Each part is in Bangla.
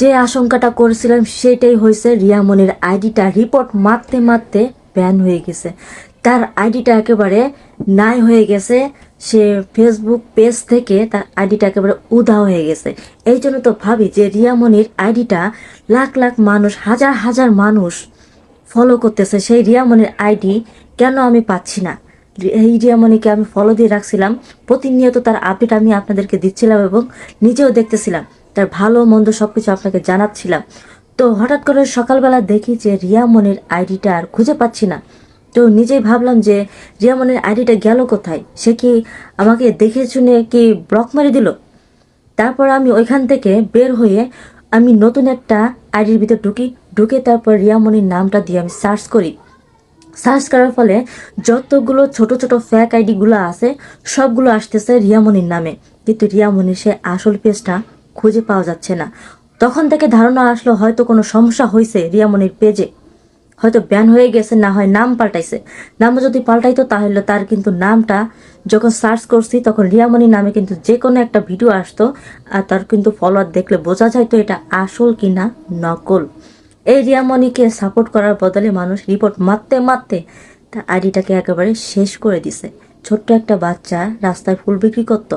যে আশঙ্কাটা করেছিলাম সেটাই হয়েছে রিয়ামনির আইডিটা রিপোর্ট মারতে মারতে ব্যান হয়ে গেছে। তার আইডিটা একেবারে নাই হয়ে গেছে। সে ফেসবুক পেজ থেকে তার আইডিটা একেবারে উধা হয়ে গেছে। এই জন্য তো ভাবি যে রিয়ামনির আইডিটা লাখ লাখ মানুষ, হাজার হাজার মানুষ ফলো করতেছে। সেই রিয়ামনির আইডি কেন আমি পাচ্ছি না? এই রিয়ামনিকে আমি ফলো দিয়ে রাখছিলাম। প্রতিনিয়ত তার আপডেট আমি আপনাদেরকে দিচ্ছিলাম এবং নিজেও দেখতেছিলাম। তার ভালো মন্দ সবকিছু আপনাকে জানাচ্ছিলাম। তো হঠাৎ করে সকালবেলা দেখি যে রিয়ামনির আইডিটা আর খুঁজে পাচ্ছি না। তো নিজেই ভাবলাম যে রিয়ামনির আইডিটা গেল কোথায়? সে কি আমাকে দেখে শুনে কি ব্লক মেরে দিল? তারপর আমি ওইখান থেকে বের হয়ে আমি নতুন একটা আইডির ভিতর ঢুকি, ঢুকে তারপর রিয়ামনির নামটা দিয়ে আমি সার্চ করি। সার্চ করার ফলে যতগুলো ছোট ছোট ফ্যাক আইডিগুলো আছে, সবগুলো আসতেছে রিয়ামনির নামে। কিন্তু রিয়ামনির সে আসল পেজটা খুঁজে পাওয়া যাচ্ছে না। তখন থেকে ধারণা আসলো, হয়তো কোনো সমস্যা হয়েছে রিয়ামনির পেজে। হয়তো ব্যান হয়ে গেছে, না হয় নাম পাল্টাইছে। নাম যদি পাল্টাইতো তাহলে তার কিন্তু নামটা যখন সার্চ করছি, তখন রিয়ামণি নামে কিন্তু যে কোনো একটা ভিডিও আসতো, আর তার কিন্তু ফলোয়ার দেখলে বোঝা যায় তো এটা আসল কিনা নকল। এই রিয়ামণিকে সাপোর্ট করার বদলে মানুষ রিপোর্ট মারতে মারতে তার আইডিটাকে একেবারে শেষ করে দিছে। ছোট্ট একটা বাচ্চা রাস্তায় ফুল বিক্রি করতো।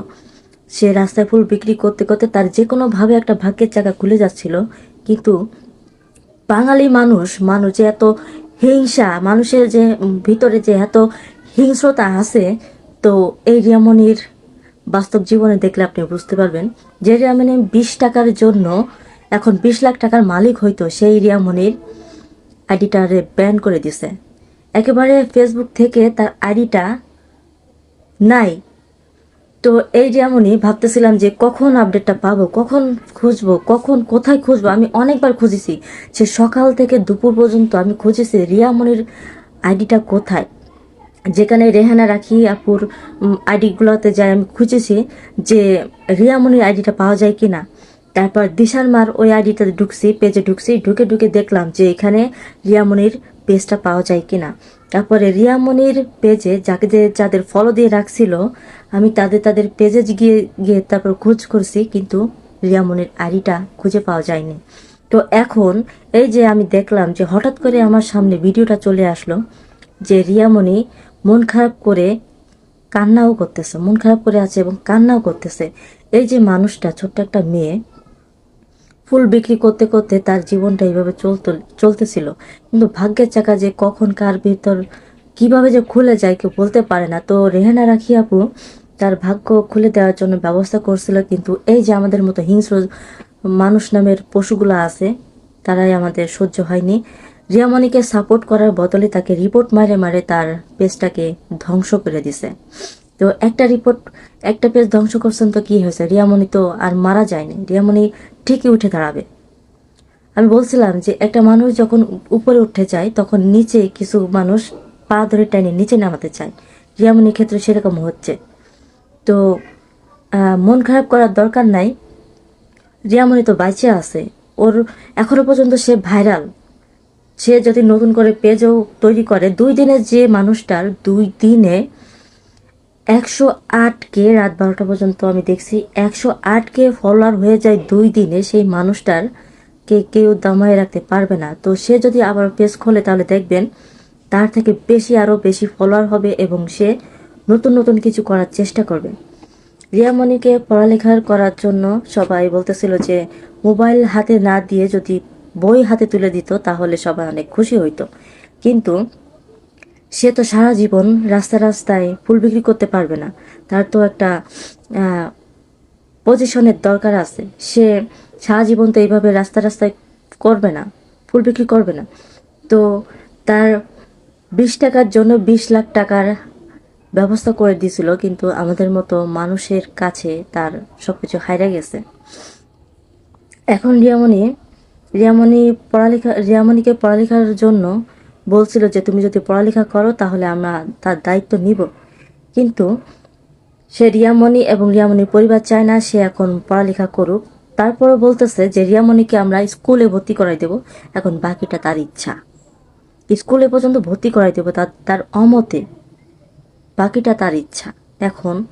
সে রাস্তায় ফুল বিক্রি করতে করতে তার যে কোনোভাবে একটা ভাগ্যের চাকা খুলে যাচ্ছিল। কিন্তু বাঙালি মানুষ মানুষ যে এত হিংসা, মানুষের যে ভিতরে যে এত হিংস্রতা আছে, তো এই রিয়ামনির বাস্তব জীবনে দেখলে আপনি বুঝতে পারবেন যে রিয়ামনি বিশ টাকার জন্য এখন বিশ লাখ টাকার মালিক হইতো সেই রিয়ামনির আইডিটারে ব্যান করে দিছে। একেবারে ফেসবুক থেকে তার আইডিটা নাই। তো এই যেমনই ভাবতেছিলাম যে কখন আপডেটটা পাবো, কখন খুঁজবো, কখন কোথায় খুঁজবো, আমি অনেকবার খুঁজেছি। সে সকাল থেকে দুপুর পর্যন্ত আমি খুঁজেছি রিয়ামনির আইডিটা কোথায়। যেখানে রেহানা রাখি আপুর আইডিগুলোতে যাই আমি খুঁজেছি যে রিয়ামনির আইডিটা পাওয়া যায় কি না তারপর দিশার মার ওই আইডিটাতে ঢুকছি, পেজে ঢুকছি, ঢুকে ঢুকে দেখলাম যে এখানে রিয়ামনির পেজটা পাওয়া যায় কিনা। তারপরে রিয়ামনির পেজে যাকে যে যাদের ফলো দিয়ে রাখছিল, আমি তাদের তাদের পেজে গিয়ে গিয়ে তারপর খোঁজ করছি, কিন্তু রিয়ামনির আইডিটা খুঁজে পাওয়া যায়নি। তো এখন এই যে আমি দেখলাম যে হঠাৎ করে আমার সামনে ভিডিওটা চলে আসলো যে রিয়ামণি মন খারাপ করে কান্নাও করতেছে, মন খারাপ করে আছে এবং কান্নাও করতেছে। এই যে মানুষটা, ছোট্ট একটা মেয়ে ফুল বিক্রি করতে করতে তার জীবনটা এইভাবে চলতো, চলতেছিল। কিন্তু ভাগ্যের চাকা যে কখন কার ভিতর কীভাবে যে খুলে যায় কেউ বলতে পারে না। তো রেহানা রাখি আপু তার ভাগ্য খুলে দেওয়ার জন্য ব্যবস্থা করছিল, কিন্তু এই যে আমাদের মতো হিংস্র মানুষ নামের পশুগুলো আছে, তারাই আমাদের সহ্য হয়নি। রিয়ামণিকে সাপোর্ট করার বদলে তাকে রিপোর্ট মারে মারে তার পেজটাকে ধ্বংস করে দিছে। তো একটা রিপোর্ট একটা পেজ ধ্বংস করছেন তো কি হয়েছে? রিয়ামণি তো আর মারা যায়নি। রিয়ামণি ঠিকই উঠে দাঁড়াবে। আমি বলছিলাম যে একটা মানুষ যখন উপরে উঠতে চায় তখন নিচে কিছু মানুষ পা ধরে টেনে নিচে নামাতে চায়। রিয়ামণির ক্ষেত্রে সেরকম হচ্ছে। তো মন খারাপ করার দরকার নাই। রিয়ামণি তো বাইচে আছে। ওর এখনও পর্যন্ত সে ভাইরাল সে যদি নতুন করে পেজও তৈরি করে, দুই দিনে যে মানুষটার দুই দিনে একশো আট কে রাত বারোটা পর্যন্ত আমি দেখছি। একশো আট কে ফলোয়ার হয়ে যায় দুই দিনে সেই মানুষটার। কে কেউ দামায় রাখতে পারবে না। তো সে যদি আবার পেজ খোলে তাহলে দেখবেন তার থেকে বেশি আরও বেশি ফলোয়ার হবে এবং সে নতুন নতুন কিছু করার চেষ্টা করবে। রিয়ামণিকে পড়ালেখার করার জন্য সবাই বলতেছিল যে, মোবাইল হাতে না দিয়ে যদি বই হাতে তুলে দিত তাহলে সবাই অনেক খুশি হইতো। কিন্তু সে তো সারা জীবন রাস্তা রাস্তায় ফুল বিক্রি করতে পারবে না। তার তো একটা পজিশনের দরকার আছে। সে সারা জীবন তো এইভাবে রাস্তা রাস্তায় করবে না, ফুল বিক্রি করবে না। তো তার বিশ টাকার জন্য বিশ লাখ টাকার ব্যবস্থা করে দিয়েছিল, কিন্তু আমাদের মতো মানুষের কাছে তার সব কিছু হাইরা গেছে। এখন রিয়ামণি রিয়ামণি পড়ালেখা, রিয়ামণিকে পড়ালেখার জন্য বলছিল যে, তুমি যদি পড়ালেখা করো, তাহলে আমরা তার দায়িত্ব নিব। কিন্তু সে রিয়ামণি এবং রিয়ামণির পরিবার চায় না সে এখন পড়ালেখা করুক। তারপরে বলতেছে যে, রিয়ামণিকে আমরা স্কুলে ভর্তি করাই দেব। এখন বাকিটা তার ইচ্ছা। স্কুলে পর্যন্ত ভর্তি করাই দেবো তার তার অমতে। বাকিটা তার ইচ্ছা। এখন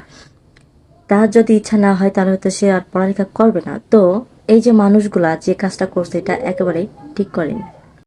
তার যদি ইচ্ছা না হয়, তাহলে হয়তো সে আর পড়ালেখা করবে না। তো এই যে মানুষগুলা যে কাজটা করছে, এটা একেবারেই ঠিক করেনি।